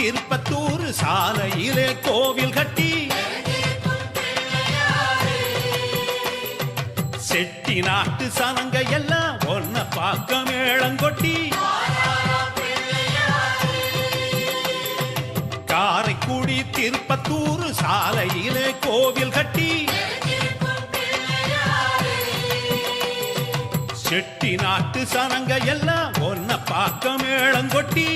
கிருப்பத்தூர் சாலையிலே கோவில் கட்டி செட்டி நாட்டு சனங்க எல்லாம் ஒன்ன பார்க்க மேளங்கொட்டி காரைக்குடி திருப்பத்தூர் சாலையிலே கோவில் கட்டி செட்டி நாட்டு சனங்க எல்லாம் ஒன்ன பார்க்க மேளங்கொட்டி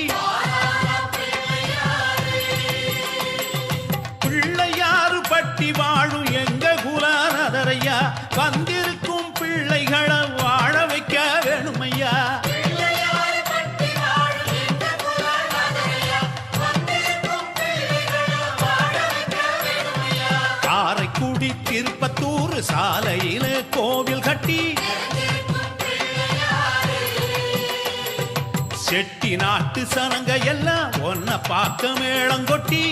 காரைக்குடி திருப்பத்தூர் சாலையில கோவில் கட்டி செட்டி நாட்டு சனங்க எல்லாம் ஒன்ன பார்க்க மேளங்கொட்டி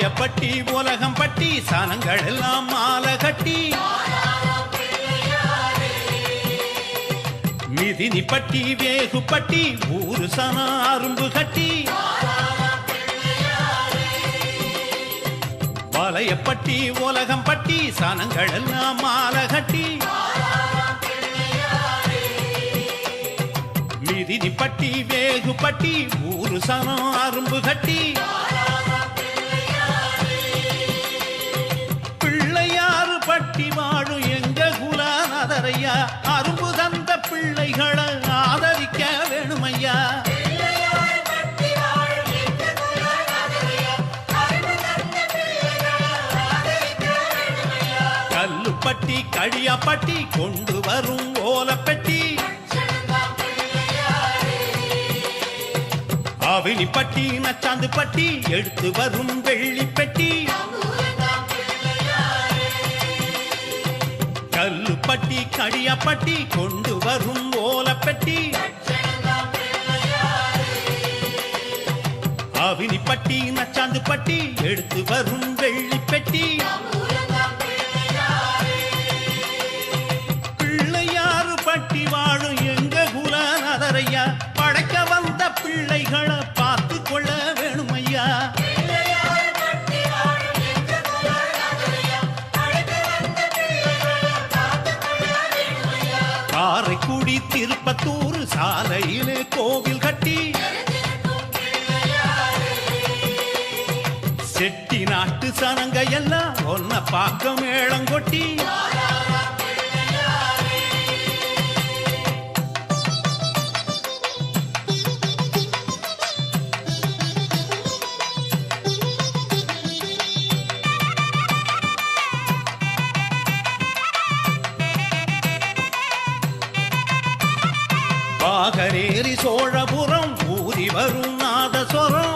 வளையப்பட்டி உலகம் பட்டி சாணங்கள் எல்லாம் மாலை கட்டி மிதினி பட்டி வேகு பட்டி ஊரு சன அரும்பு கட்டி. வளையப்பட்டி உலகம் பட்டி சாணங்கள் எல்லாம் மாலை கட்டி மிதினி பட்டி வேகு பட்டி ஊரு சனம் அரும்பு கட்டி. குலானதரையா அரும்பு தந்த பிள்ளைகளை ஆதரிக்க வேணுமையா? கல்லுப்பட்டி கழியாப்பட்டி கொண்டு வரும் ஓலப்பெட்டி. அவினிப்பட்டி நச்சாந்து பட்டி எடுத்து வரும் வெள்ளிப்பெட்டி. கல்லுப்பட்டி கடியப்பட்டி கொண்டு வரும் ஓலப்பட்டி. அவினிப்பட்டி நச்சாந்து பட்டி எடுத்து வரும் வெள்ளிப்பெட்டி. திருப்பத்தூர் சாலையிலே கோவில் கட்டி செட்டி நாட்டு சனங்க எல்லாம் ஒன்ன பார்க்க மேளங்கொட்டி பாகரேறி சோழபுரம் ஊதி வரும் நாதஸ்வரம்.